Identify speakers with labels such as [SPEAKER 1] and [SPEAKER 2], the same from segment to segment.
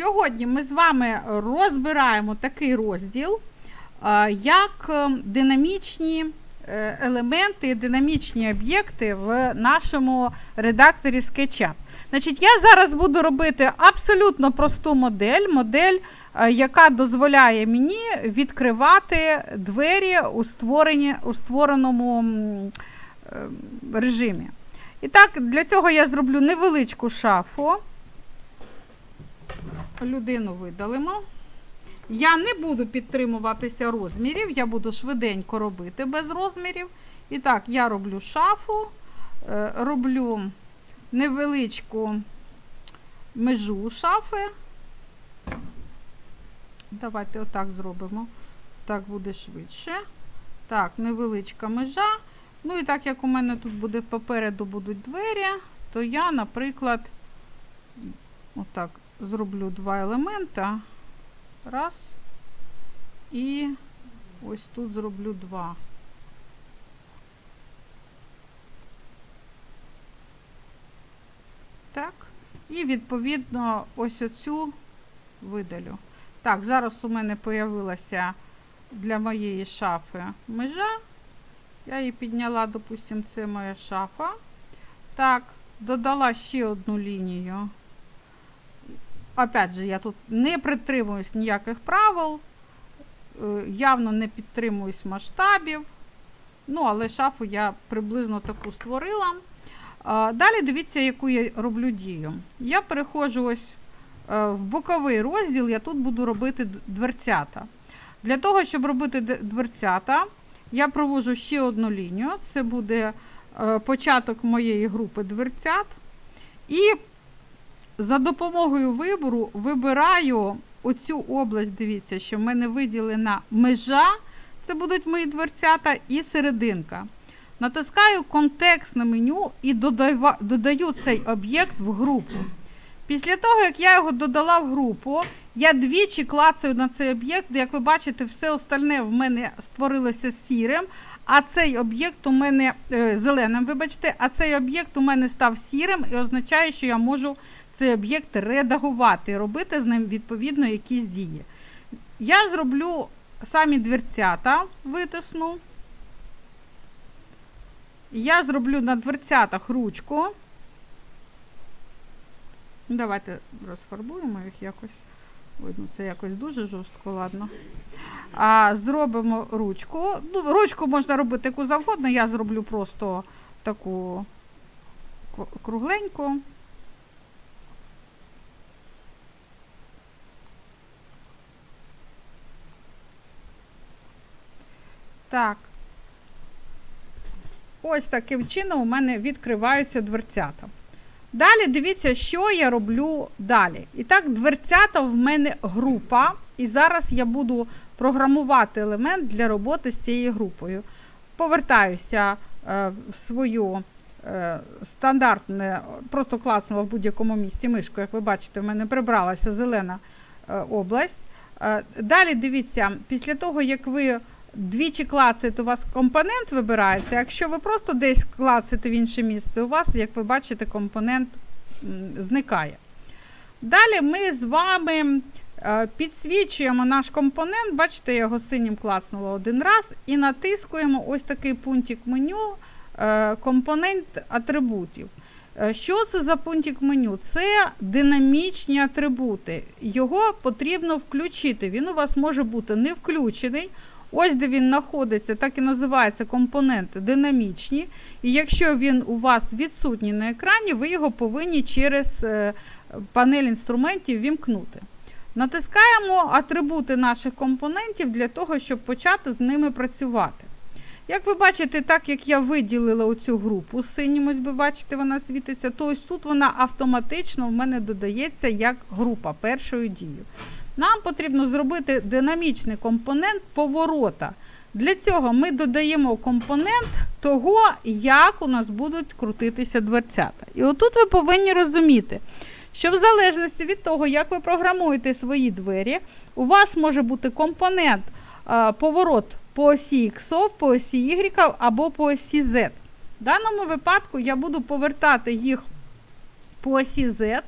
[SPEAKER 1] Сьогодні ми з вами розбираємо такий розділ, е, як е, динамічні е, елементи, динамічні об'єкти в нашому редакторі SketchUp. Значить, я зараз буду робити абсолютно просту модель, модель, яка дозволяє мені відкривати двері у, створенні, у створеному режимі. І так, для цього я зроблю невеличку шафу. Людину видалимо. Я не буду підтримуватися розмірів, я буду швиденько робити без розмірів. І так, я роблю шафу, е, роблю невеличку межу шафи. Давайте отак зробимо. Так буде швидше. Так, невеличка межа. Ну і так як у мене тут буде попереду будуть двері, то я, наприклад, отак зроблю два елемента. Раз. І ось тут зроблю два. Так. І відповідно ось оцю видалю. Так, зараз у мене появилася для моєї шафи межа. Я її підняла, допустимо, це моя шафа. Так, додала ще одну лінію. Опять же, я тут не притримуюсь ніяких правил, е, явно не підтримуюсь масштабів. Ну, але шафу я приблизно таку створила. Далі дивіться, яку я роблю дію. Я переходжу ось е, в боковий розділ, я тут буду робити дверцята. Для того, щоб робити дверцята, я провожу ще одну лінію. Це буде е, початок моєї групи дверцят. І за допомогою вибору вибираю оцю область, дивіться, що в мене виділена межа, це будуть мої дверцята, і серединка. Натискаю контекстне меню і додаю цей об'єкт в групу. Після того, як я його додала в групу, я двічі клацаю на цей об'єкт. Як ви бачите, все остальне в мене створилося сірим, а цей об'єкт у мене е, зеленим, вибачте, а цей об'єкт у мене став сірим і означає, що я можу цей об'єкт редагувати, робити з ним відповідно якісь дії. Я зроблю самі дверцята, витисну. Я зроблю на дверцятах ручку. Давайте розфарбуємо їх якось. Ну це якось дуже жорстко, ладно. А, зробимо ручку. Ну, ручку можна робити яку завгодно, я зроблю просто таку кругленьку. Так. Ось таким чином у мене відкриваються дверцята. Далі дивіться, що я роблю далі. І так, дверцята в мене група. І зараз я буду програмувати елемент для роботи з цією групою. Повертаюся е, в свою е, стандартне, просто клацнула в будь-якому місці мишку. Як ви бачите, в мене прибралася зелена е, область. Е, далі дивіться, після того, як ви двічі клацаєте, у вас компонент вибирається. Якщо ви просто десь клацаєте в інше місце, у вас, як ви бачите, компонент зникає. Далі ми з вами е, підсвічуємо наш компонент, бачите, я його синім клацнула один раз, і натискуємо ось такий пунктик меню е, компонент атрибутів. Е, Що це за пунктик меню? Це динамічні атрибути. Його потрібно включити. Він у вас може бути не включений. Ось де він знаходиться, так і називається компоненти динамічні. І якщо він у вас відсутній на екрані, ви його повинні через е, панель інструментів вімкнути. Натискаємо атрибути наших компонентів для того, щоб почати з ними працювати. Як ви бачите, так як я виділила оцю групу синім, ось ви бачите, вона світиться, то ось тут вона автоматично в мене додається як група першою дією. Нам потрібно зробити динамічний компонент поворота. Для цього ми додаємо компонент того, як у нас будуть крутитися дверцята. І отут ви повинні розуміти, що в залежності від того, як ви програмуєте свої двері, у вас може бути компонент е, поворот по осі X, по осі Y або по осі Z. В даному випадку я буду повертати їх по осі Z.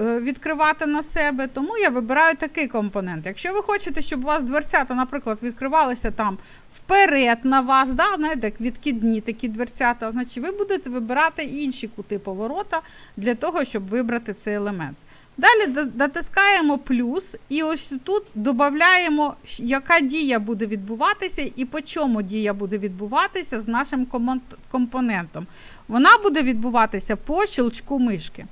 [SPEAKER 1] е, відкривати на себе, тому я вибираю такий компонент. Якщо ви хочете, щоб у вас дверцята, наприклад, відкривалися там вперед на вас, да, знаєте, відкидні такі дверцята, значить ви будете вибирати інші кути поворота для того, щоб вибрати цей елемент. Далі до- дотискаємо плюс, і ось тут додаємо, яка дія буде відбуватися і по чому дія буде відбуватися з нашим компонентом. Вона буде відбуватися по щелчку мишки.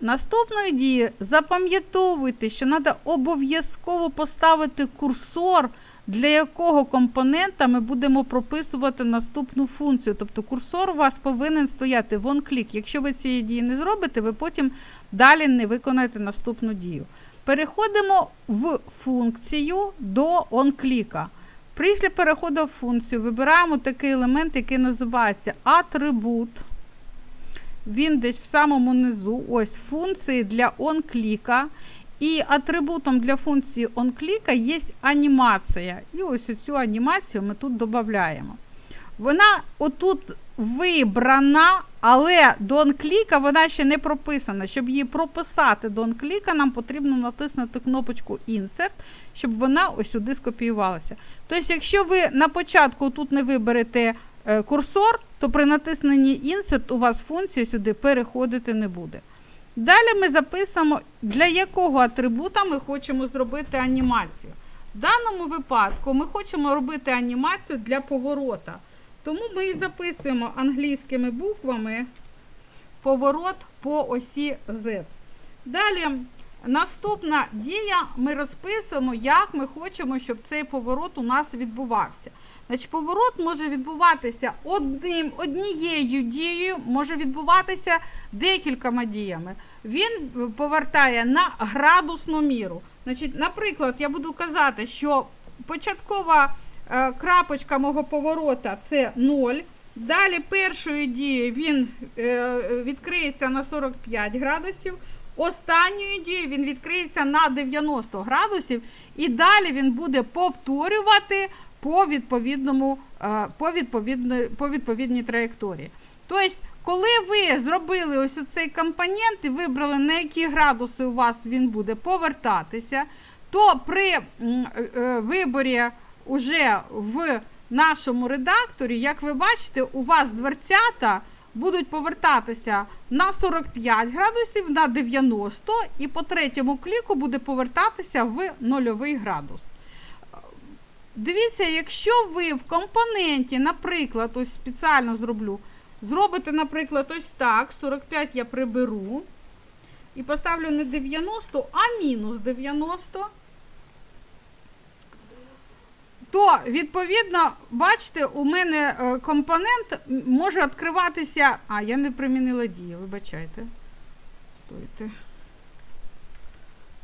[SPEAKER 1] Наступної дії запам'ятовуйте, що треба обов'язково поставити курсор, для якого компонента ми будемо прописувати наступну функцію. Тобто курсор у вас повинен стояти в онклік. Якщо ви цієї дії не зробите, ви потім далі не виконаєте наступну дію. Переходимо в функцію до онкліка. Після переходу в функцію вибираємо такий елемент, який називається атрибут. Він десь в самому низу. Ось функції для онкліка. І атрибутом для функції онкліка є анімація. І ось цю анімацію ми тут додаємо. Вона отут вибрана, але до онкліка вона ще не прописана. Щоб її прописати до онкліка, нам потрібно натиснути кнопочку Insert, щоб вона ось сюди скопіювалася. Тобто, якщо ви на початку тут не виберете курсор, то при натисненні Insert у вас функція сюди переходити не буде. Далі ми записуємо, для якого атрибута ми хочемо зробити анімацію. В даному випадку ми хочемо робити анімацію для поворота. Тому ми і записуємо англійськими буквами поворот по осі Z. Далі наступна дія ми розписуємо, як ми хочемо, щоб цей поворот у нас відбувався. Значить, поворот може відбуватися одним, однією дією, може відбуватися декількома діями. Він е, повертає на градусну міру. Значить, наприклад, я буду казати, що початкова е, крапочка мого поворота це 0. Далі першою дією він е, відкриється на 45 градусів. Останньою дією він відкриється на 90 градусів, і далі він буде повторювати по відповідному, е, по, відповідної, по відповідній траєкторії. Тобто, коли ви зробили ось цей компонент і вибрали, на які градуси у вас він буде повертатися, то при е, е, виборі уже в нашому редакторі, як ви бачите, у вас дверцята будуть повертатися на 45 градусів, на 90 і по третьому кліку буде повертатися в нульовий градус. Дивіться, якщо ви в компоненті, наприклад, ось спеціально зроблю, зробите, наприклад, ось так, 45 я приберу і поставлю не 90, а мінус 90, то, відповідно, бачите, у мене е, компонент може відкриватися. А, я не примінила дію, вибачайте. Стойте.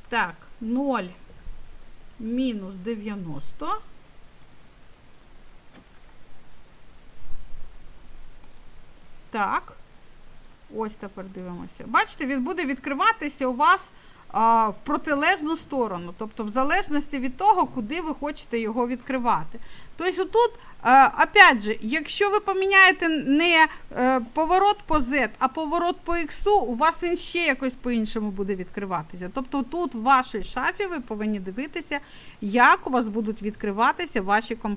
[SPEAKER 1] Так, 0 мінус 90. Так. Ось тепер дивимося. Бачите, він буде відкриватися у вас а, в протилежну сторону, тобто в залежності від того, куди ви хочете його відкривати. Тобто, тут, а, опять же, якщо ви поміняєте не е, поворот по Z, а поворот по X, у вас він ще якось по-іншому буде відкриватися. Тобто тут в вашій шафі ви повинні дивитися, як у вас будуть відкриватися ваші компоненти.